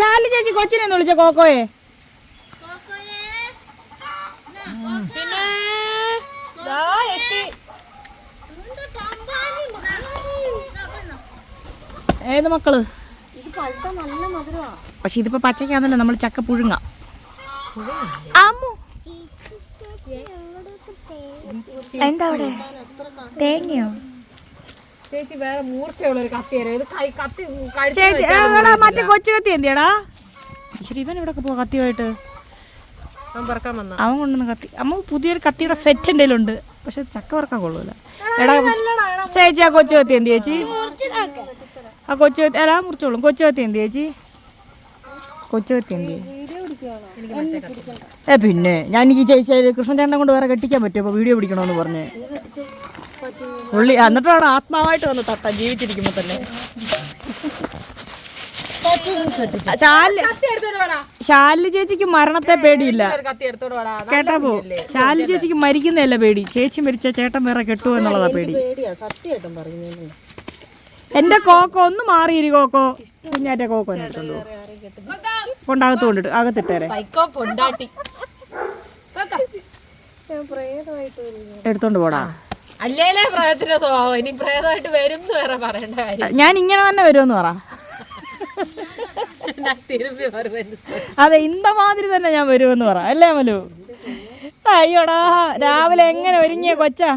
ചാലി ചേച്ചി കൊച്ചിനെ ഒന്ന് വിളിച്ച കോക്കോയെ. പിന്നെ ദാ എത്തി. ഏത് മക്കൾ? ഇത് പഴുത്ത നല്ല മധുരമാ പക്ഷെ ഇതിപ്പോ പച്ചക്കാന്നല്ലോ നമ്മൾ ചക്ക പുഴുങ്ങ. അമ്മു. എന്താ അവിടെ? തേങ്ങയോ? ചേച്ചി വേറെ മൂർച്ചയുള്ള ഒരു കത്തി തരാം ഇത് കൈ കത്തി കഴുത്തിൽ ചേച്ചി വെച്ചാൽ എടാ, മറ്റേ കൊച്ചു കത്തി എന്തിയടാ? ശരി ഇവൻ ഇവിടെ പോവാ കത്തിയുമായിട്ട് അവൻ പറക്കാൻ വന്ന. അവൻ കൊണ്ടുവന്ന് കത്തി. അമ്മ പുതിയൊരു കത്തിയുടെ സെറ്റ് ഉണ്ട് പക്ഷെ ചക്ക വറക്കാൻ കൊള്ളൂല. എടാ ചേച്ചി ആ കൊച്ചു കത്തി എന്ത് ചേച്ചി? ആ കൊച്ചു കത്തി എടാ മുറിച്ചോളും കൊച്ചു കത്തി എന്ത് ചേച്ചി? കൊച്ചു കത്തി എന്ത് ഏ പിന്നെ. ഞാൻ ഈ ചേച്ചി കൃഷ്ണചേട്ടനെ കൊണ്ട് വേറെ കെട്ടിക്കാൻ പറ്റുമോ? വീഡിയോ പിടിക്കണമെന്ന് പറഞ്ഞ്. പുള്ളി എന്നിട്ടാണ് ആത്മാവായിട്ട് വന്ന് തട്ട ജീവിച്ചിരിക്കുമ്പോ തന്നെ. ശാലി ചേച്ചിക്ക് മരണത്തെ പേടിയില്ല. കേട്ടാ പോ. ശാലി ചേച്ചിക്ക് മരിക്കുന്നതല്ല പേടി. ചേച്ചി മരിച്ച ചേട്ടൻ വേറെ കെട്ടുമോ എന്നുള്ളതാ പേടി. എന്റെ കോക്കോ ഒന്ന് മാറിയിരി കോക്കോ. കുഞ്ഞാറ്റ കോക്കോ എടുത്തോണ്ട്. കൊണ്ടകത്ത് കൊണ്ടിട്ട് അകത്തിട്ടേരെ. എടുത്തോണ്ട് പോടാ. അല്ലേലേ പ്രേതത്തിന്റെ സ്വഭാവം. ഇനി പ്രേതമായിട്ട് വരും എന്ന് വേറെ പറയേണ്ട കാര്യം. ഞാൻ ഇങ്ങനെ തന്നെ വരുമെന്ന് പറ. ഞാൻ തിരുമ്പി അതെ ഇന്ത മാതിരി തന്നെ ഞാൻ വരുമെന്ന് പറ. അല്ലേ മലു? അയ്യോടാ രാവിലെ എങ്ങനെ ഒരുങ്ങിയ കൊച്ചാ?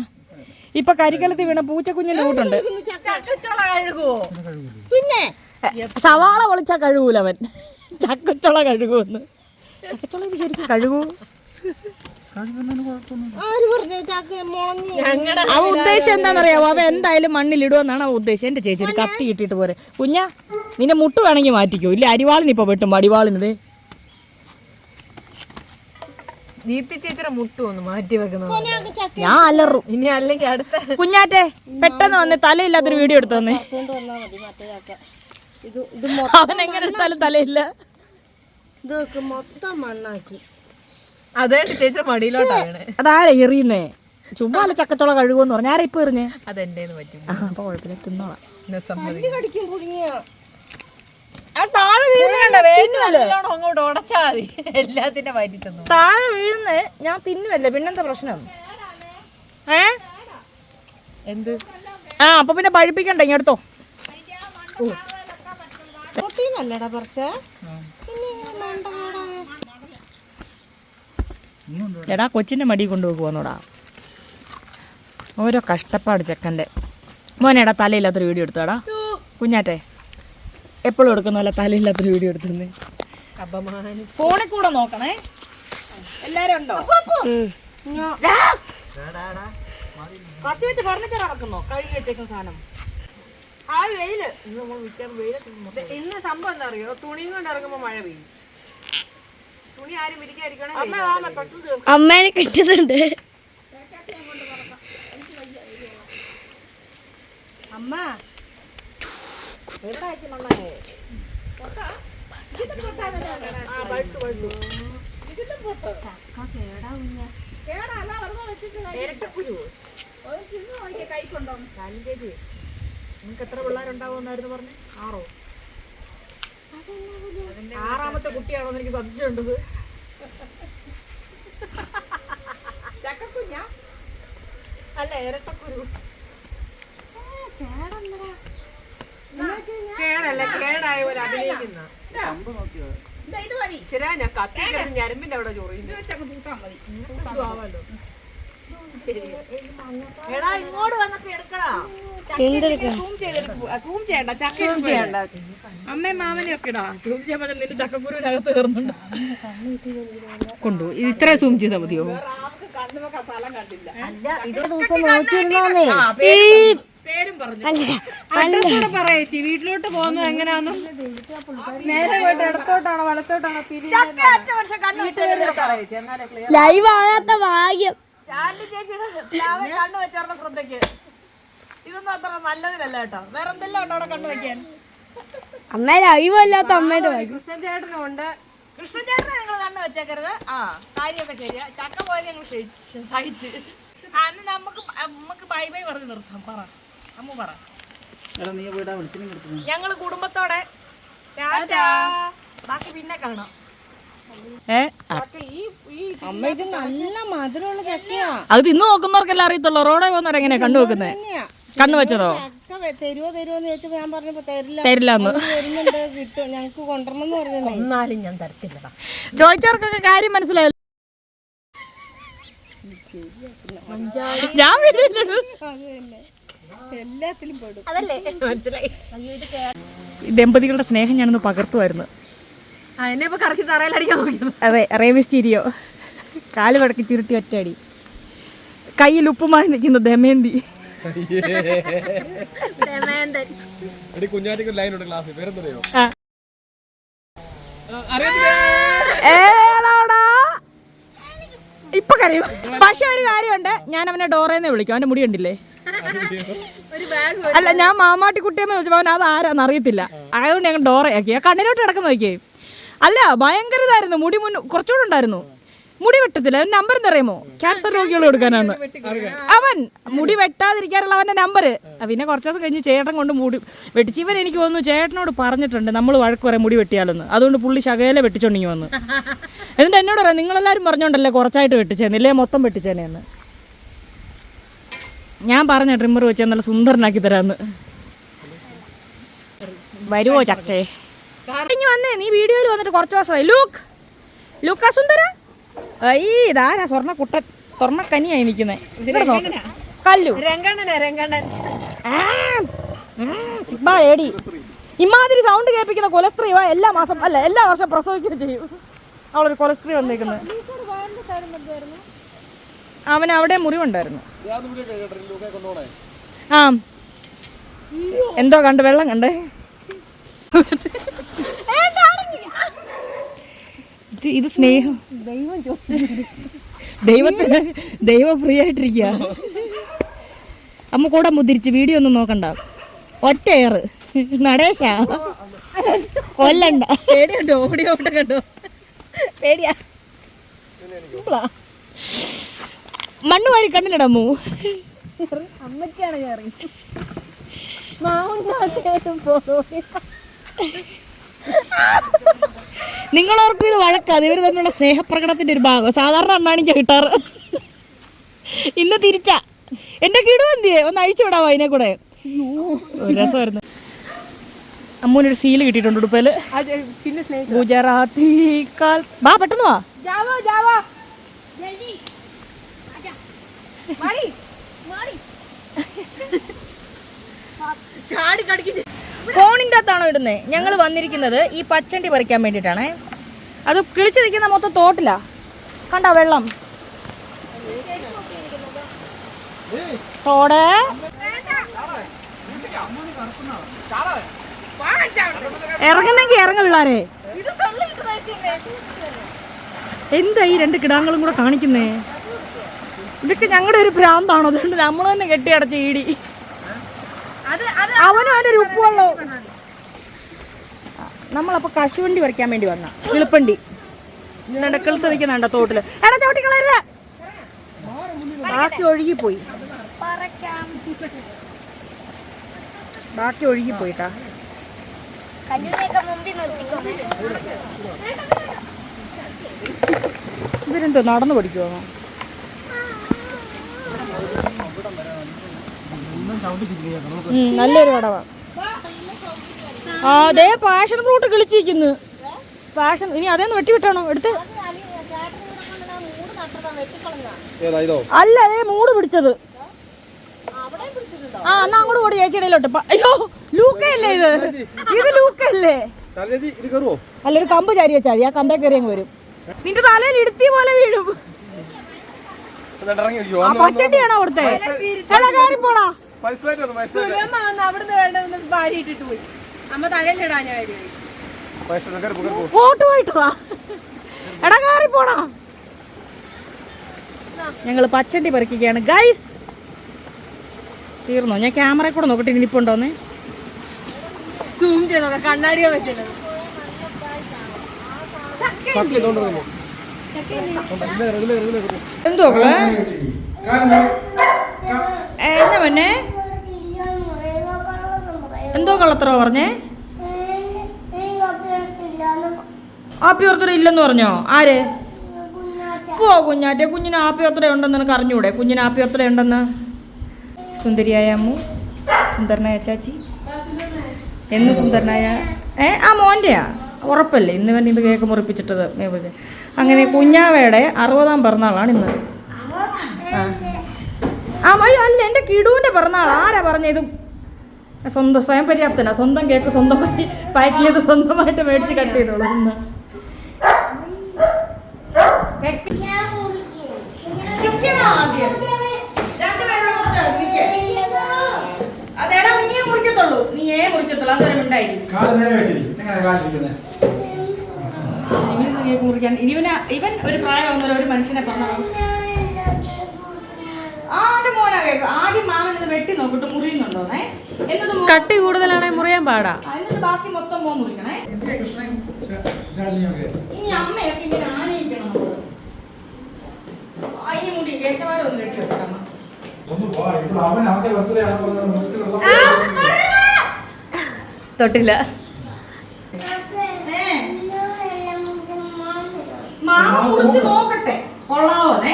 ഇപ്പൊ കരിക്കലത്ത് വീണ പൂച്ചക്കുഞ്ഞിന്റെ കൂട്ടുണ്ട്. ചക്കച്ചോള കഴുകുവോ? പിന്നെ സവാള പൊളിച്ചാ കഴുകൂല അവൻ ചക്കച്ചുള കഴുകൂന്ന് ചക്കച്ചുള ഇത് ശരിക്കും കഴുകൂ? അവ ഉദ്ദേശം എന്താണെന്നറിയാവോ അവ എന്തായാലും മണ്ണിലിടുമെന്നാണ് അവ ഉദ്ദേശം. എന്റെ ചേച്ചി ഒരു കത്തി ഇട്ടിട്ട് പോരെ. കുഞ്ഞ നിന്റെ മുട്ട് വേണമെങ്കിൽ മാറ്റിക്കോ. ഇല്ല അരിവാളിന് ഇപ്പൊ വെട്ടും. അടിവാളിനത് ദീപ്തി ചേച്ചിയുടെ മുട്ടു ഒന്ന് മാറ്റി വെക്കുന്നത് ഞാൻ അലറും. ഇനി അല്ലെങ്കിൽ അടുത്ത കുഞ്ഞാറ്റെ പെട്ടെന്ന് വന്ന്. തലയില്ലാത്തൊരു വീഡിയോ എടുത്തു തന്നെ അവൻ എങ്ങനെ എടുത്താലും തലയില്ല. ഇതൊക്കെ മൊത്തം മണ്ണാക്കി. അതേ ചേച്ചിയുടെ മടിയിലോട്ടാണ് അതാരാ എറിയുന്നേ? ചുമ്മാ അല്ല ചക്കച്ചുള കഴുകുമെന്ന് പറഞ്ഞു. ആരാ ഇപ്പൊ എറിഞ്ഞേ? പറ്റും ആ അപ്പൊ കുഴപ്പമില്ല തിന്നോളാം. അങ്ങോട്ട് ഉടച്ചാ മതി. എല്ലാത്തിന്റെ വയറ്റി തന്നു. താഴെ വീഴുന്നേ ഞാൻ തിന്നുമല്ലേ പിന്നെന്താ പ്രശ്നം? ഏ? എന്ത്? ആ അപ്പൊ പിന്നെ പഴിപ്പിക്കണ്ട ഇങ്ങെടുത്തോ തൊട്ടീന്നല്ലടാ പറിച്ച. എടാ കൊച്ചിന്റെ മടി കൊണ്ടുപോകുവാന്നോടാ ഓരോ കഷ്ടപ്പാട് ചെക്കന്റെ മോനെടാ തലയില്ലാത്തൊരു വീഡിയോ എടുത്തോടാ കുഞ്ഞാറ്റേ എപ്പോഴും എടുക്കുന്ന പോലെ തലയില്ലാത്തൊരു വീഡിയോ എടുത്തുന്നേ ഫോണിൽ കൂടെ നോക്കണേ. എല്ലാരും ഉണ്ടോ? കത്തി വെച്ച് ഫർണിച്ചർ അടക്കുന്നോ. കഴുകി വെച്ചേക്കുന്ന സാധനം. ആ വെയിൽ. ഇന്ന് സംഭവം എന്താ അറിയോ? തുണിയും കൊണ്ട് ഇറങ്ങുമ്പോ മഴ പെയ്യും തുണി ആരും വിരിക്കാതിരിക്കണേ അമ്മ ആ പെട്ടെന്ന് തീർക്കും അമ്മേനെ കിട്ടുന്നുണ്ട്. അമ്മ. ശാലിഞ്ചേച്ചി നിങ്ങൾക്ക് എത്ര പിള്ളേരുണ്ടാവുമെന്നായിരുന്നു പറഞ്ഞു? ആറോ? ആറാമത്തെ കുട്ടിയാണോ എനിക്ക് സംശയമുണ്ടത്. ചക്കക്കുഞ്ഞ? അല്ല ഇരട്ടക്കുരു. കേടല്ല കേടായ പോലെ അഭിനയിക്കുന്ന. ശരിയാ ഞാൻ കത്തി ഞരമ്പിന്റെ അവിടെ ചൊറിയുന്നു. എടാ ഇങ്ങോട്ട് വന്നൊക്കെ എടുക്കടാ. സൂം ചെയ്തെടുത്ത് സൂം ചെയ്യണ്ട ചക്ക ചെയ്യണ്ട. അമ്മയും മാമനെയും ഒക്കെ ഇടാ. സൂം ചെയ്യുമ്പോൾ നിന്റെ ചക്കക്കുരുവിനകത്ത് കയറുന്നുണ്ട്. കൊണ്ടു ഇത് ഇത്ര സൂം ചെയ്താൽ മതിയോ? പേരും പറഞ്ഞു. അഡ്രസ്സൂടെ പറയേച്ചി വീട്ടിലോട്ട് പോകുന്നത് എങ്ങനെയാന്ന്? നേരെ പോയിട്ട് ഇടത്തോട്ടാണോ വലത്തോട്ടാണോ ലൈവ് ആകാത്ത ഭാഗ്യം. ചേച്ചിയുടെ കണ്ണു വെച്ചവരുടെ ശ്രദ്ധയ്ക്ക്. ഇതൊന്നും അത്ര നല്ലതിനല്ല കേട്ടോ. വേറെ എന്തെല്ലാം ഉണ്ടോ അവിടെ കണ്ണു വെക്കാൻ? അമ്മ ലൈവ് അല്ലാത്ത അമ്മയുടെ ഭാഗ്യം കൃഷ്ണൻ ചേട്ടനും ഉണ്ട്. കൃഷ്ണചേട്ടനെ നിങ്ങൾ കണ്ണു വെച്ചേക്കരുത്. ആ. കാര്യമൊക്കെ ശരിയാ. ചക്ക പോലെ ഞങ്ങൾ സഹിച്ച്. അന്ന് നമുക്ക് നമുക്ക് ബൈ ബൈ പറഞ്ഞ് നിർത്താം. പറ. അമ്മ പറ. ഞങ്ങൾ കുടുംബത്തോടെ. ടാറ്റാ. ബാക്കി പിന്നെ കാണാം. അമ്മ ഇത് നല്ല മധുരമുള്ള ചക്കയാ. അത് തിന്നു നോക്കുന്നവർക്കെല്ലാം അറിയത്തുള്ളൂ. റോഡേ പോകുന്നവരെ എങ്ങനെയാ കണ്ടു വെക്കുന്നത് കണ്ണു വെച്ചതോ? എന്ന് ചോദിച്ചപ്പോ ഞാൻ പറഞ്ഞപ്പോ തരില്ല. തരില്ലെന്ന്. അവർ വരുന്നുണ്ട് കിട്ടും. ഞങ്ങക്ക് കൊണ്ടുവരണം എന്ന് പറഞ്ഞേ എന്നാലും ഞാൻ ചോദിച്ചവർക്കൊക്കെ കാര്യം മനസ്സിലായല്ലോ ഞാൻ. എല്ലാത്തിലും പെടും. മനസ്സിലായി. ഈ ദമ്പതികളുടെ സ്നേഹം ഞാനൊന്ന് പകർത്തുമായിരുന്നു അതെ റേവിസ് മിസ്റ്റീരിയോ കാൽ വടക്കി ചുരുട്ടി ഒറ്റയടി. കയ്യിൽ ഉപ്പുമായി നിൽക്കുന്ന ദമേന്തി. ഇപ്പൊ കരയും. പക്ഷെ ഒരു കാര്യമുണ്ട്. ഞാൻ അവനെ ഡോറേന്ന് വിളിക്കും. അവന്റെ മുടി കണ്ടില്ലേ? ഒരു ബാഗ് അല്ല ഞാൻ മാമാട്ടി കുട്ടിയെന്ന് വിളിച്ചപ്പോൾ അവൻ അത് ആരാന്ന് അറിയത്തില്ല. അതുകൊണ്ട് ഞങ്ങൾ ഡോറയാക്കി. ആ കണ്ണിലോട്ട് കിടക്കുന്ന നോക്കിയേ. അല്ല ഭയങ്കര ഇതായിരുന്നു മുടി മുൻ കുറച്ചുകൂടെ ഉണ്ടായിരുന്നു. മുടി വെട്ടത്തില്ല. അവൻ നമ്പർ അറിയാമോ? ക്യാൻസർ രോഗികൾ കൊടുക്കാനാണ് അവൻ മുടി വെട്ടാതിരിക്കാനുള്ള അവന്റെ നമ്പർ പിന്നെ കുറച്ചൊക്കെ കഴിഞ്ഞ് ചേട്ടൻ കൊണ്ട് മുടി വെട്ടിച്ച്. ഇവൻ എനിക്ക് തോന്നുന്നു ചേട്ടനോട് പറഞ്ഞിട്ടുണ്ട് നമ്മൾ വഴക്ക് പറയാം മുടി വെട്ടിയാലെന്ന്. അതുകൊണ്ട് പുള്ളി ശകയിലെ വെട്ടിച്ചോണ്ടിങ്ങി വന്നു. എന്നിട്ട് എന്നോട് പറയാം നിങ്ങളെല്ലാവരും പറഞ്ഞോണ്ടല്ലേ കുറച്ചായിട്ട് വെട്ടിച്ചേന്ന്? ഇല്ലേ മൊത്തം വെട്ടിച്ചേനെന്ന്? ഞാൻ പറഞ്ഞ ട്രിമ്മർ വെച്ച് നല്ല സുന്ദരനാക്കി തരാന്ന്. വരുവോ ചക്കേ? ഇനി വന്നേ നീ വീഡിയോയിൽ വന്നിട്ട് കുറച്ച് ദിവസമായി. ലൂക്ക് ലൂക്കാ സുന്ദര. ഈ ഇതാരാ സ്വർണ കുട്ട സ്വർണ കനിയായി നിൽക്കുന്നേ കല്ലു. രംഗണ്ണനാ കല്ലു ഏടി ഇമാതിരി സൗണ്ട് കേൾപ്പിക്കുന്ന കൊലസ്ത്രീ വാ എല്ലാ മാസം അല്ല എല്ലാ വർഷം പ്രസവിക്കുകയും ചെയ്യും. അവളൊരു കൊലസ്ത്രീ വന്നേക്കുന്നത് അവൻ അവിടെ മുറിവുണ്ടായിരുന്നു. ആ. എന്തോ കണ്ട് വെള്ളം കണ്ടേ. ഇത് സ്നേഹം സ്നേഹം. ദൈവത്തിന് ദൈവം ഫ്രീ ആയിട്ടിരിക്കുക അമ്മ കൂടെ മുതിരിച്ച് വീഡിയോ ഒന്നും നോക്കണ്ട. ഒറ്റ ഏറ് നടേശ. കൊല്ലണ്ട. പേടിയുണ്ടോ? ഓടി ഓട്ടം കണ്ടോ? പേടിയാ. മണ്ണ് വാരി കണ്ണിലിടമ്മു അമ്മച്ചാണ് കയറി മാവുണ്ടാത്തേട്ടും പോണോ നിങ്ങളോർക്കും ഇത് വഴക്കാണ് ഇവർ തമ്മിലുള്ള സ്നേഹപ്രകടത്തിന്റെ ഒരു ഭാഗം. സാധാരണ അണ്ണാണിക്ക കിട്ടാറ്. ഇന്ന് തിരിച്ചാ. എന്റെ കിടുവന്തിയെ ഒന്ന് അഴിച്ചു വിടാവോ അതിനെ കൂടെ? ഒരു രസമായിരുന്നു. അമ്മൂനൊരു സീൽ കിട്ടിയിട്ടുണ്ട് ഉടുപ്പേൽ. ഗുജറാത്തി കാൽ വാ പെട്ടെന്ന് വാ. ചാടി കടിക്കുന്നു ഫോണിന്റെ അകത്താണോ ഇടുന്നത് ഞങ്ങൾ വന്നിരിക്കുന്നത് ഈ പച്ചണ്ടി പറിക്കാൻ വേണ്ടിയിട്ടാണേ. അത് കിളിച്ചു നിൽക്കുന്ന മൊത്തം തോട്ടില്ല കണ്ട വെള്ളം. തോട്. ഇറങ്ങുന്നെങ്കി ഇറങ്ങ പിള്ളാരെ. എന്താ ഈ രണ്ട് കിടാങ്ങളും കൂടെ കാണിക്കുന്നേ? ഇതൊക്കെ ഞങ്ങളുടെ ഒരു ഭ്രാന്താണോ? അതുകൊണ്ട് നമ്മൾ തന്നെ കെട്ടിയടച്ച് ഈടി. അവനും അതിന്റെ ഉപ്പുവെള്ളോ. നമ്മളപ്പോ കശുവണ്ടി വരയ്ക്കാൻ വേണ്ടി വന്ന. കിളിപ്പണ്ടി കിളുത്ത് നിൽക്കുന്നുണ്ട തോട്ടിൽ. എടാ കളയരുത്. ബാക്കി ഒഴുകിപ്പോയി. ബാക്കി ഒഴുകിപ്പോയിട്ടാ. ഇവരെന്തോ നടന്നു പഠിക്കുമോ നല്ലൊരു കടവാ ആ അതേ പാഷൻ ഫ്രൂട്ട് കിളിച്ചിരിക്കുന്നു. പാഷൻ ഇനി അതേന്ന് വെട്ടിവിട്ടാണോ എടുത്ത്. അല്ല അതേ മൂട് പിടിച്ചത്. ആ എന്നാ അങ്ങോട്ട് ഓടി ചേച്ചിയിടയിലോട്ട് അയ്യോ ലൂക്കയല്ലേ ഇത്? ഇത് കമ്പ് ചാരി വെച്ചാൽ ആ കമ്പേ കയറി അങ്ങ് വരും. നിന്റെ തലയിൽ ഇടുത്തി പോലെ വീഴും. പച്ചടിയാണോ അവിടുത്തെ? പോടാ. വന്ന് അവിടുന്ന് വേണ്ട ഭാര്യ ഇട്ടിട്ട് പോയി. അമ്മ തലയിലിടാൻ ഞാൻ. ഫോട്ടോ ആയിട്ട് എടാ കയറി പോണോ? ഞങ്ങൾ പച്ചണ്ടി പറിക്കുകയാണ്. ഗൈസ് തീർന്നോ? ഞാൻ ക്യാമറ കൂടെ നോക്കട്ടെ ഇനിയിപ്പുണ്ടോന്നേ സൂം ചെയ്ത് നോക്കാം. കണ്ണാടിയോ വെച്ചത്. എന്തോ എന്നാ വന്നു. എന്തോ കള്ളത്തറോ പറഞ്ഞേ? ആപ്പിയോർത്തര ഇല്ലെന്ന് പറഞ്ഞോ? ആര്? പോ കുഞ്ഞാറ്റെ. കുഞ്ഞിന് ആപ്പി ഓർത്തറ ഉണ്ടെന്ന് നിനക്ക് അറിഞ്ഞൂടെ? കുഞ്ഞിന് ആപ്പി ഓർത്തറ ഉണ്ടെന്ന്? സുന്ദരിയായ അമ്മു സുന്ദരനായ ചാച്ചി എന്ന് സുന്ദരനായ ഏ ആ മോന്റെയാ ഉറപ്പല്ലേ? ഇന്ന് വേണ്ടി ഇത് കേക്ക് മുറിപ്പിച്ചിട്ടത് മേബുജ അങ്ങനെ കുഞ്ഞാവയുടെ അറുപതാം പിറന്നാളാണ് ഇന്ന്. ആ. അല്ല എന്റെ കിടുവിന്റെ പിറന്നാൾ ആരാ പറഞ്ഞത് സ്വന്തം സ്വയം പര്യാപ്തനാ. സ്വന്തം കേക്ക് സ്വന്തമായി പാക്ക് ചെയ്ത് സ്വന്തമായിട്ട് മേടിച്ച് കട്ട് ചെയ്തോളൂ ഒന്ന്. അതേടാ മുറിക്കത്തുള്ളൂ. മുറിക്കത്തുള്ളൂ. അതൊരു കേക്ക് മുറിക്കാൻ ഇവന ഇവൻ ഒരു പ്രായം ഒരു മനുഷ്യനെ പറഞ്ഞു ആരുടെ മോനാ കേക്ക്. ആദ്യം മാമൻ ഇത് വെട്ടി നോക്കിട്ട് മുറിയുന്നുണ്ടോന്നേ എന്നിട്ട് മോ- കട്ടി കൂടുതലാണെങ്കിൽ മുറിയാൻ പാടാ. ആ, എന്നിട്ട് ബാക്കി മൊത്തം മോൻ മുറിക്കണേ. ഇനി അമ്മയൊക്കെ ഇങ്ങനെ ആനയിക്കണം നമ്മൾ. അതിന് മുടി കേശവാരം ഒന്ന് കെട്ടി വെക്കണം. അമ്മ ഒന്ന് പോവാ. ഇപ്പോൾ അവൻ അവന്റെ ബർത്ത്ഡേ ആണ് പറഞ്ഞത് മുറിച്ചിലുള്ള തൊട്ടില്ല. ഏ, മാമ കുറിച്ച് നോക്കട്ടെ. കൊള്ളാവോന്നേ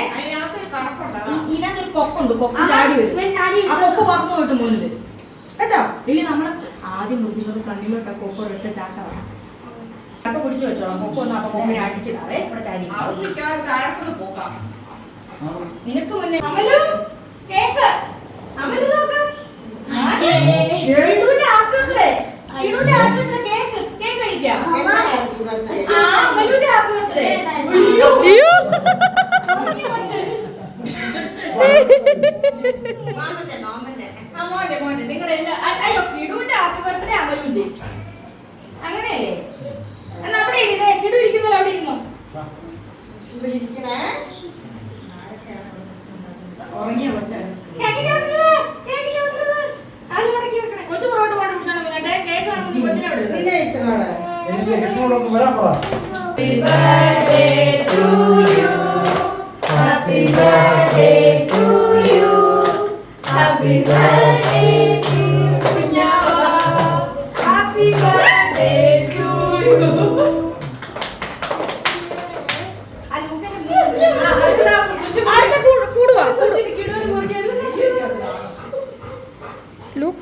ഇ- ഇതിനകത്തൊരു കൊക്കുണ്ട് കൊക്ക് ചാടി വരും. ആ കൊക്ക് പറന്നു പോയിട്ട് മുന്നിൽ കേട്ടോ? ഇനി നമ്മൾ ആദ്യം മുറിക്കുന്നത് കണ്ണിലോട്ട് കൊക്ക് ഒരൊറ്റ ചാട്ടമാണ് അപ്പൊ പിടിച്ചു വെച്ചോളാം. കൊക്ക് ഒന്ന് അപ്പൊ കൊക്കിനെ അടിച്ചിടാവേ. ഇവിടെ ചാടി നിനക്ക് മുന്നേ അമലു കേക്ക്. അമലു നോക്ക്. ഇടുവിന്റെ ആപ്പിളത്തിലെ ഇടുവിന്റെ ആപ്പിളത്തിലെ കേക്ക്. കേക്ക് കഴിക്കാം. അമലുവിന്റെ ആപ്പിളത്തിലെ അങ്ങനെയല്ലേ അവിടെ ഇരുന്നേ കിടു ഇരിക്കുന്നല്ലോ അവിടെ ഇരുന്നോ ഉറങ്ങിയ. കാൽ മടക്കി വെക്കണേ. കൊച്ചു Happy birthday to you. ആ, ലൂക്കയുടെ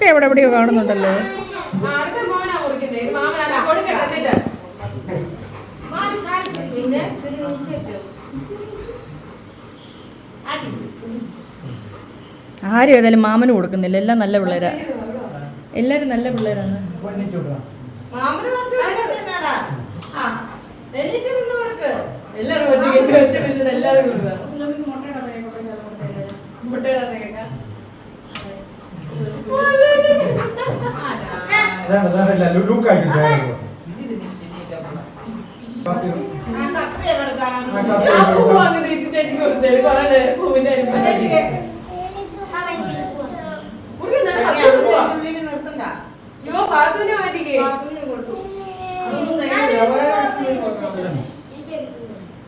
എവിടെ എവിടെയോ കാണുന്നുണ്ടല്ലോ അടുത്ത മോനാ മുറിക്കുന്നത് ഇത് മാമനാണ് കൊടുക്കട്ടെ എന്നിട്ട് ആരും ഏതായാലും മാമന് കൊടുക്കുന്നില്ല. എല്ലാം നല്ല പിള്ളേരാ. എല്ലാരും നല്ല പിള്ളേരാണ്. പൂവിന്റെ അരിമ്പ ചേച്ചിക്ക് മുറിക്കുന്നുണ്ട് പത്ത് പൂവാ അയ്യോ പാത്തുവിനെ മാറ്റിക്കേ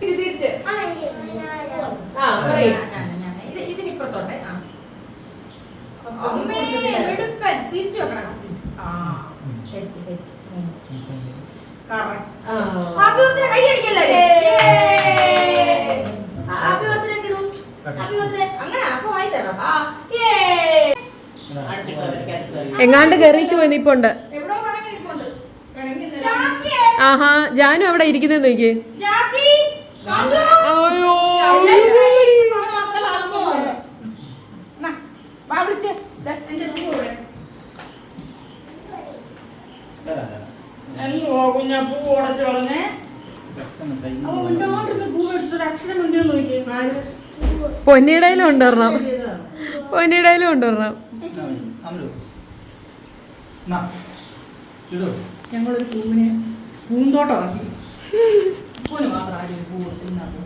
തിരിച്ച് ആ പറയും ഇത് ഇതിനിപ്പുറത്തോട്ടെ അമ്മേ എടുക്കാൻ തിരിച്ചു വെക്കണം ആ സെറ്റ് സെറ്റ് കറക്റ്റ് കൈ അടിക്കല്ലേ ഹാപ്പി ബർത്ത്ഡേ കിടു ഹാപ്പി ബർത്ത്ഡേ അങ്ങനെ അപ്പൊ വായി തരാം ആ ഏ എങ്ങാണ്ട് കയറിച്ചു പോയി നിപ്പുണ്ട്. ആഹാ ജാനു അവിടെ ഇരിക്കുന്നത് നോക്കി അയ്യോ പൂ ഉടച്ചു കളഞ്ഞേ? പൊന്നിടയിലും കൊണ്ടുവരണം പൊന്നിടയിലും? ഇടൂ. ഞങ്ങളൊരു പൂവിനെ പൂന്തോട്ടമാക്കി പൂവിന് മാത്രം ആദ്യം ഒരു പൂവ് തിന്നത്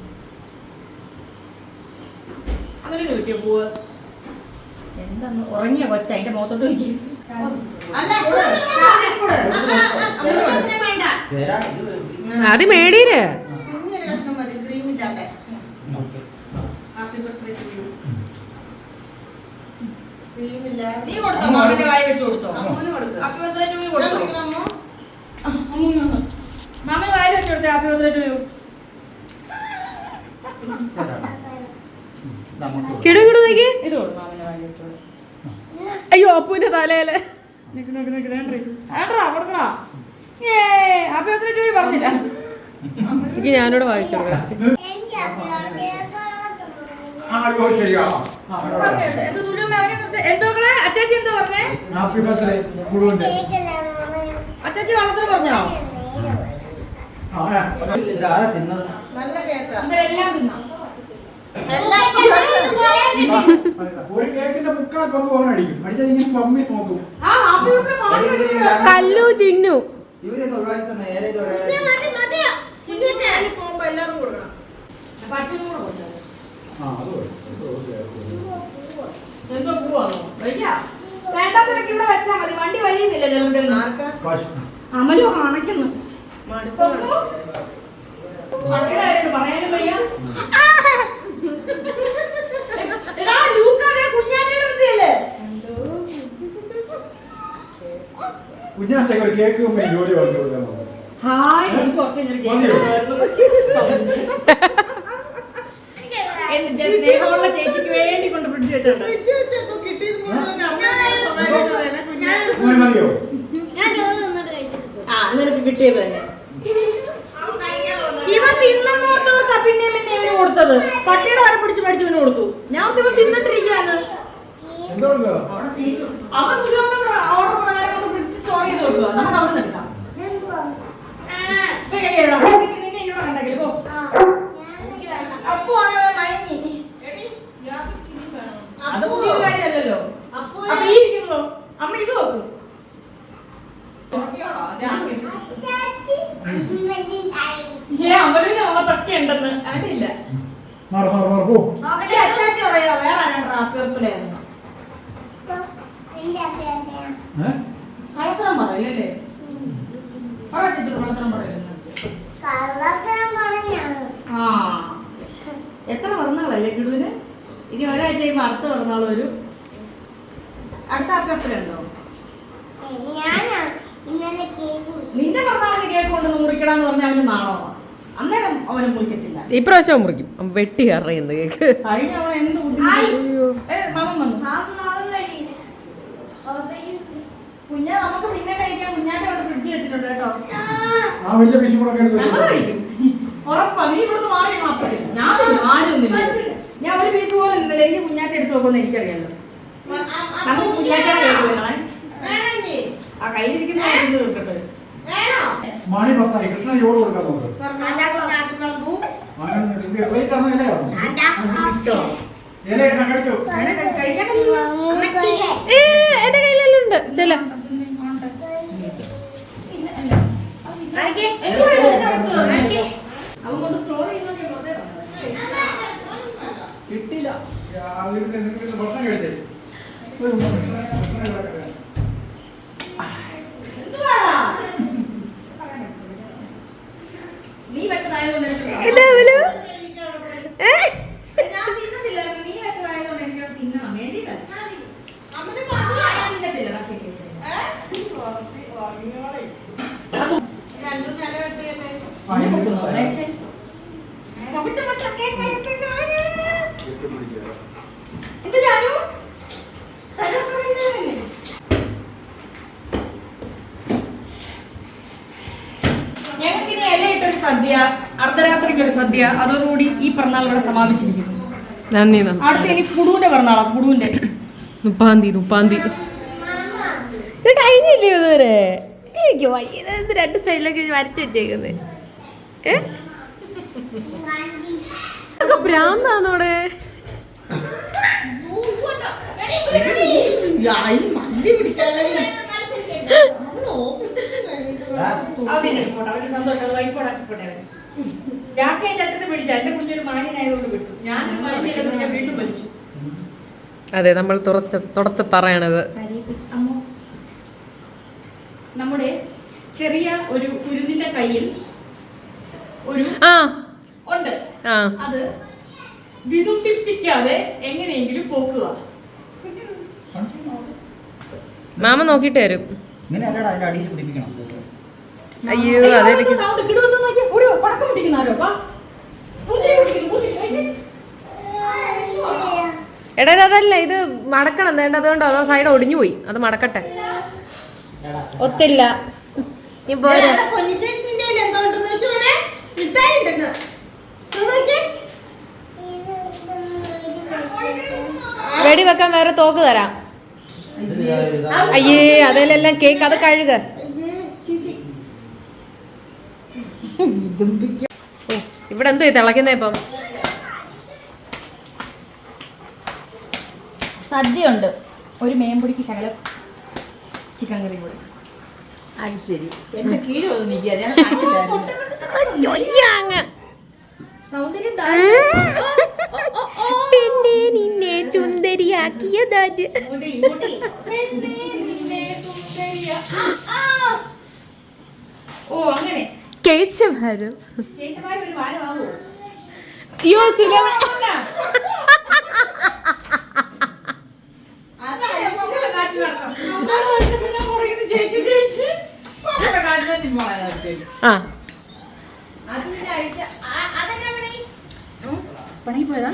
അങ്ങനെ കിട്ടിയ പൂവ് എന്താന്ന് ഉറങ്ങിയ കൊച്ച അതിന്റെ മുഖത്തോട്ട് നോക്കി അത് മേടീര് നീ കൊടുത്തോ? മാമിന്റെ വായി വെച്ച് കൊടുത്തോ? അപ്പൊ നീ കൊടുത്തോ? മാമന് വായിൽ വെച്ച് കൊടുത്തേ ഹാപ്പി ബർത്ത്ഡേ ടു യു കിടു കിടു നോക്കി. ഇത് കൊടുക്കും വായി വാങ്ങി വെച്ചോളൂ അയ്യോ അപ്പുവിന്റെ തലയിൽ. എനിക്ക് ഞാനോട് വായിച്ചു കൊടുക്കാം. എന്ത്? അച്ചാച്ചി എന്തോ പറഞ്ഞേ? ഹാപ്പി ബർത്ത്ഡേ മുഴുവന്റെ അച്ചാച്ചി വള്ളത്തിന് പറഞ്ഞോ? ഇതാരാ തിന്നത്? നല്ല കേക്കാ. ഇതെല്ലാം തിന്നാം. ഒരു കേക്കിന്റെ മുക്കാൽ പങ്ക് ഓൺ അടിക്കും. അടിച്ചാൽ ഇങ്ങനെ പമ്മി നോക്കും കല്ലു ചിന്നു. ഇവരൊക്കെ നേരെ പശുവിനും കൂടെ കൊടുക്കാം ആ അത്. എന്തോ പോവാണോ? വയ്യ. വേണ്ടാത്തതൊക്കെ ഇവിടെ വെച്ചാ മതി. വണ്ടി വലിയുന്നില്ല. അമലു മക്കളുടെ കാര്യമുണ്ട് പറയാനും വയ്യ. ഒരു കേക്ക് കമ്പനി ജോലി വാങ്ങി കൊടുക്കാൻ നോക്കും ഹായ് എനിക്ക് കുറച്ച് സ്നേഹമുള്ള ചേച്ചിക്ക് വേണ്ടി കൊണ്ട് ഫ്രിഡ്ജ് വെച്ചോണ്ട് മോനെ മതിയോ ആ നിനക്ക് കിട്ടിയത് തന്നെ. ഇവൻ തിന്നോർത്തോർത്താ പിന്നെ പിന്നെ ഇവന് കൊടുത്തത്. പട്ടിയുടെ വരെ പിടിച്ച് മേടിച്ച് ഇവന് കൊടുത്തു. ഞാൻ ഇവൻ തിന്നിട്ടിരിക്കാണ് എന്തോ കൊടുക്കുക? അമ്മ സുഖം ഓർഡർ പ്രകാരം കൊണ്ട് ഫ്രിഡ്ജ് സ്റ്റോർ ചെയ്ത് കൊടുക്കുക നമുക്ക് അവിടെ നിൽക്കാം നിന്നെ ഇവിടെ കണ്ടെങ്കിൽ പോ. അപ്പു മയങ്ങി. അത് പുതിയൊരു കാര്യമല്ലല്ലോ. അപ്പൊ ഈ ഇരിക്കുന്നോ അമ്മ ഇത് നോക്കൂ ഏ ഉണ്ടെന്ന് അറ്റാച്ച് പറയാ? വേറെ? കള്ളത്തരം പറയത്തിട്ട് കള്ളത്തരം ആ. എത്ര പിറന്നാളല്ലേ കിടുവിന്? ഇനി ഒരാഴ്ച കഴിയുമ്പോ അടുത്ത പിറന്നാൾ വരും. അടുത്ത അപ്പുണ്ടോ നിന്റെ പിറന്നാളിന് കേക്ക് കൊണ്ടൊന്ന് മുറിക്കടാന്ന് പറഞ്ഞാൽ അവന് നാണോ? അന്നേരം അവന് മുറിക്കത്തില്ല. ഇപ്രാവശ്യം മുറിക്കും. വെട്ടി അറിയുന്നത് കേക്ക്. കഴിഞ്ഞ അവൻ എന്ത് മാമൻ വന്നു. കുഞ്ഞാ നമുക്ക് പിന്നെ കഴിക്കാൻ കുഞ്ഞാന്റെ അവിടെ ഫ്രിഡ്ജ് വെച്ചിട്ടുണ്ട് കേട്ടോ. ഞങ്ങൾ കഴിക്കും. ഉറപ്പാ നീ ഇവിടുന്ന് മാറി ഞാൻ ഞാൻ ഒരു പീസ് പോലും ഇന്നലെ എനിക്ക് കുഞ്ഞാറ്റ എടുത്ത് നോക്കുമെന്ന് എനിക്കറിയാലോ. നമുക്ക് കുഞ്ഞാറ്റ കേക്ക് വേണേ ആ കയ്യിലിരിക്കുന്ന മണി പത്തായി ചോറ് കൊടുക്കാൻ നോക്ക് എന്റെ കയ്യിലെല്ലാം ഉണ്ട്. ചെല അവൻ കൊണ്ട് സ്റ്റോർ ചെയ്യുന്നോണ്ട് ഞാൻ വെറുതെ പറഞ്ഞതാ. കിട്ടില്ല. ഭക്ഷണം കഴിച്ചേ. തിന്നണം വേണ്ടിയിട്ടല്ല ആ, ഞാൻ തിന്നത്തില്ല ശരി ആ, ഇനി പത്തായി. എന്ത് ജാനു തരാത്തത് എന്തിനാണ്? ഞങ്ങൾക്കിനി ഇലയിട്ടൊരു സദ്യ സദ്യ അതോടുകൂടി ഈ പിറന്നാൾ ഇവിടെ സമാപിച്ചിരിക്കുന്നു. നന്ദി നന്ദി. അടുത്ത ഇനി കുടുവിന്റെ പിറന്നാളാ കുടുവിന്റെ മുപ്പാം തീയതി മുപ്പാം തീയതി ഇത് കഴിഞ്ഞില്ലേ ഇതുവരെ? എനിക്ക് വയ്യ ഇത് രണ്ട് സൈഡിലൊക്കെ വരച്ച് വെച്ചേക്കുന്നത് ഏ? ഭ്രാന്താണോടെ? സന്തോഷം അതിന്റെ അറ്റത്ത് പിടിച്ച. എന്റെ കുഞ്ഞൊരു മാന്യനായതുകൊണ്ട് വിട്ടു. ഞാൻ മാന്യനായതുകൊണ്ട് ഞാൻ വീണ്ടും വലിച്ചു അതെ നമ്മൾ തുറച്ച തുടച്ച തറയാണത്. നമ്മുടെ ചെറിയ ഒരു കുരുന്നിന്റെ കയ്യിൽ ഒരു ആ. ഉണ്ട്. ആ. അത് വിതുമ്പിപ്പിക്കാതെ എങ്ങനെയെങ്കിലും പോക്കുക. മാമ നോക്കിയിട്ട് വരും. ഇങ്ങനെ അല്ലടാ അതിന്റെ അടിയിൽ പിടിപ്പിക്കണം അയ്യോ എടാ അതല്ല ഇത് മടക്കണം. വേണ്ട അതുകൊണ്ട് അതോ സൈഡ് ഒടിഞ്ഞു പോയി. അത് മടക്കട്ടെ. ഒത്തില്ല. നോക്കിയേ. വെടി വെക്കാൻ വേറെ തോക്ക് തരാം. അയ്യേ അതിലെല്ലാം കേക്ക് അത് കഴുക അയ്യേ, ചീച്ചി. ഓ, ഇവിടെ എന്തോ തിളക്കുന്ന ഇപ്പം? സദ്യ ഉണ്ട് ഒരു മേമ്പൊടിക്ക് ശകലം ചിക്കൻ കറി കൂടി. അത് ശരി. എന്റെ കീഴ് വന്ന് നിൽക്കുക. ഞാൻ കണ്ടില്ലായിരുന്നു. സൗന്ദര്യം പെണ്ണെ നിന്നെ ചുന്ദരിയാക്കിയതാര്? ഓ അങ്ങനെ. കേശവരും അയ്യോ നടത്തിയത്. ആ. പണി പോയതാ?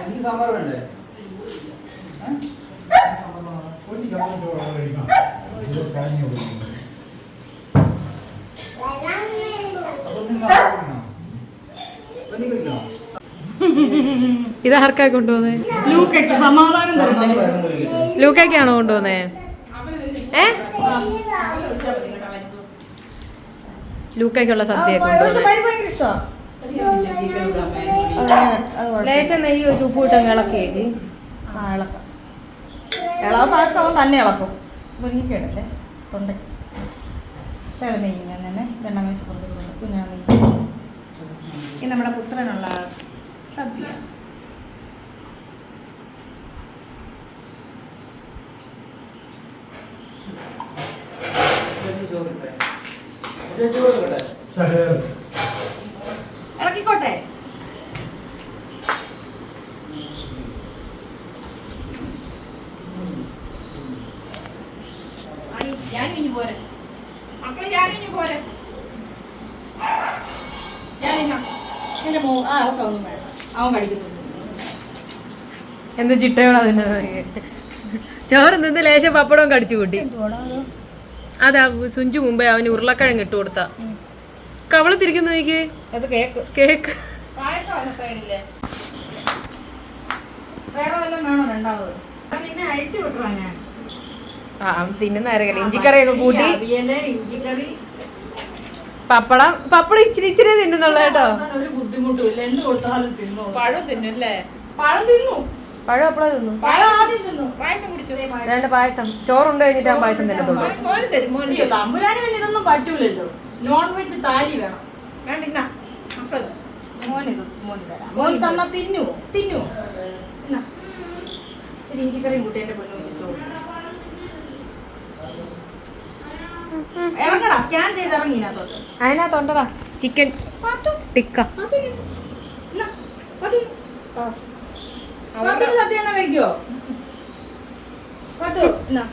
എനിക്ക് സാമ്പാർ വേണ്ടേ? കഴിക്കാം. ഇത് കഴിഞ്ഞു ആർക്കാ കൊണ്ടുപോന്നേ. ലൂക്കയ്ക്കാണോ കൊണ്ടുപോന്നേ ഏ? ലൂക്കയ്ക്കുള്ള സദ്യ കൊണ്ടുപോന്നേ ലേശം നെയ്യ് ഇട്ടങ്ങ് ഇളക്കി ചേച്ചി ആ ഇളക്കാം. ഇളകാക്കാവും തന്നെ ഇളക്കും. മുരിങ്ങിക്കെടുത്തെ തൊണ്ട. ചില നെയ്യ് ഞാൻ തന്നെ രണ്ടാമേശ കൊണ്ടുവരുന്നു കുഞ്ഞാ നെയ്യ്. ഇത് നമ്മുടെ പുത്രനുള്ള സദ്യ. ഇളക്കിക്കോട്ടെ? ഞാനും ഇനി പോരെ. മക്കളെ ഞാനും ഇനി പോരെ ഞാനിന്നാ എന്റെ മോ ആ അവൾക്ക് ഒന്നും വേണ്ട. അവൻ കടിക്കുന്നു എന്ത് ചിട്ടയോടാ അതിന് ചോറ് നിന്ന് ലേശം പപ്പടവും കടിച്ചു കൂട്ടി. അതാ? സുഞ്ചു മുമ്പേ അവന് ഉരുളക്കിഴങ്ങ് ഇട്ട് കൊടുത്ത. കവള തിരിക്കുന്നു എനിക്ക് അത് കേക്ക്. വേറെ വല്ലതും വേണോ രണ്ടാമത്? അത് നിന്നെ അഴിച്ചു വിട്ടറാ ഞാൻ. ആ തിന്നുന്ന ആരൊക്കെ ഇഞ്ചിക്കറിയൊക്കെ കൂട്ടി. പപ്പടം. പപ്പടം ഇച്ചിരി ഇച്ചിരി തിന്നുന്നുള്ളു കേട്ടോ. പഴം തിന്നല്ലേ? പഴം തിന്നു. പഴം എപ്പോഴാ തിന്നു? പായസം പായസം. ചോറുണ്ട് കഴിഞ്ഞിട്ട് ഞാൻ പായസം തിന്നത്തുള്ളൂ. തമ്പുരാന് വേണ്ടി ഇതൊന്നും പറ്റൂലല്ലോ. നോൺ വെജ് താലി വേണം. വേണ്ട ഇന്നാ. മക്കൾ മോന് തരാം. മോൻ തന്നാ ഇഞ്ചിക്കറിയും കൂട്ടി എന്റെ പൊന്നു ചോറ് ഇറങ്ങടാ സ്കാൻ ചെയ്ത് ഇറങ്ങി ഇതിനകത്തോട്ട് അതിനകത്തുണ്ടടാ ചിക്കൻ ടിക്ക. സദ്യ എന്നാ കഴിക്കോ? പത്തു എന്നാ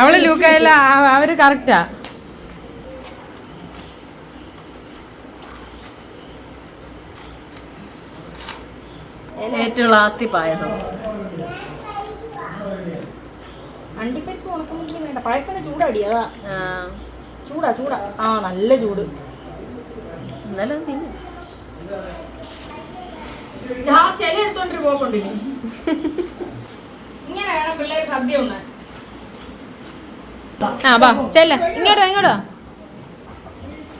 അവൾ ലൂക്കയല്ല അവർ കറക്റ്റാ ഏറ്റവും ലാസ്റ്റ് പായസം. അണ്ടിപ്പരിപ്പ് ഉണക്കമുന്തിരി വേണ്ട. പായസത്തിന് ചൂടാടി അതാ. ചൂടാ ചൂടാ. ആ നല്ല ചൂട്. എന്നാലും തിന്നു. ലാസ്റ്റ് ഇല എടുത്തോണ്ടൊരു പോക്കുണ്ട് ഇങ്ങനെ വേണം പിള്ളേർ സദ്യ ഉണ്ണാൻ. ആ ബാ ചെല്ല. ഇങ്ങോട്ടോ ഇങ്ങോട്ടോ.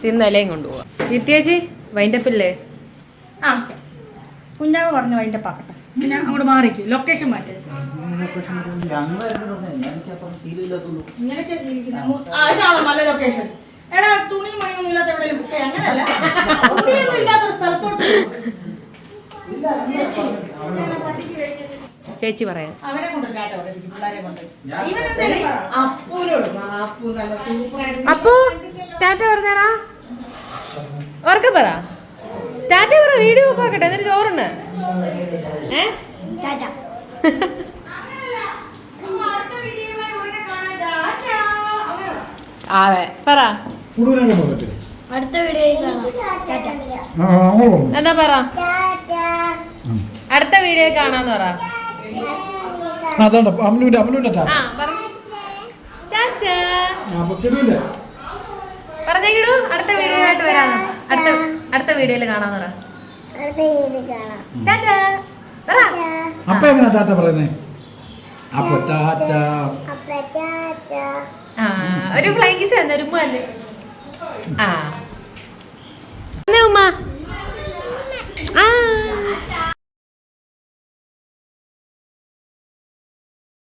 തിന്നലേം കൊണ്ടുപോവാ. നിത്യേച്ചി വൈൻഡപ്പില്ലേ ആ. കുഞ്ഞാവ് പറഞ്ഞു വൈൻഡപ്പാക്കട്ടെ പാക്കട്ടെ പിന്നെ അങ്ങോട്ട് മാറിക്ക് ലൊക്കേഷൻ മാറ്റി. ഇതാണോ നല്ല ലൊക്കേഷൻ എടാ തുണി മണിയൊന്നും ഇല്ലാത്ത എവിടെയും ഛെ, അങ്ങനെയല്ല. തുണിയൊന്നും ഇല്ലാത്ത ഒരു സ്ഥലത്തോട്ട് ചേച്ചി പറയാം. കൊണ്ട് പിള്ളേരെ കൊണ്ട്. അപ്പൂനോട് അപ്പു നല്ല സൂപ്പറായിട്ട് അപ്പു ടാറ്റ പറഞ്ഞാടാ. ഉറക്കെ പറ. ടാറ്റ പറ വീഡിയോ ഓഫ് ആക്കട്ടെ എന്നിട്ട് ചോറുണ്ട്. ഏ? അതെ. പറ. അടുത്ത വീഡിയോ എന്നാ പറ? അടുത്ത വീഡിയോ കാണാന്ന് പറ. അതാണ്ട അമലുവിന്റെ അമലുവിന്റെ ടാ ആ പറ. ടാറ്റ. അപ്പൊ കിടൂല്ലേ പറഞ്ഞേക്കിടൂ അടുത്ത വീഡിയോ ആയിട്ട് വരാന്ന് അടുത്ത അടുത്ത വീഡിയോയിൽ കാണാന്ന് പറ. അപ്പൊ എങ്ങനെ ടാറ്റ പറയുന്നേ? അപ്പൊ ടാറ്റ. ആ ഒരു ഫ്ലൈങ് കിസ് തന്നെ ഒരു ഉമ്മ ആ. ഉമ്മ? ആ.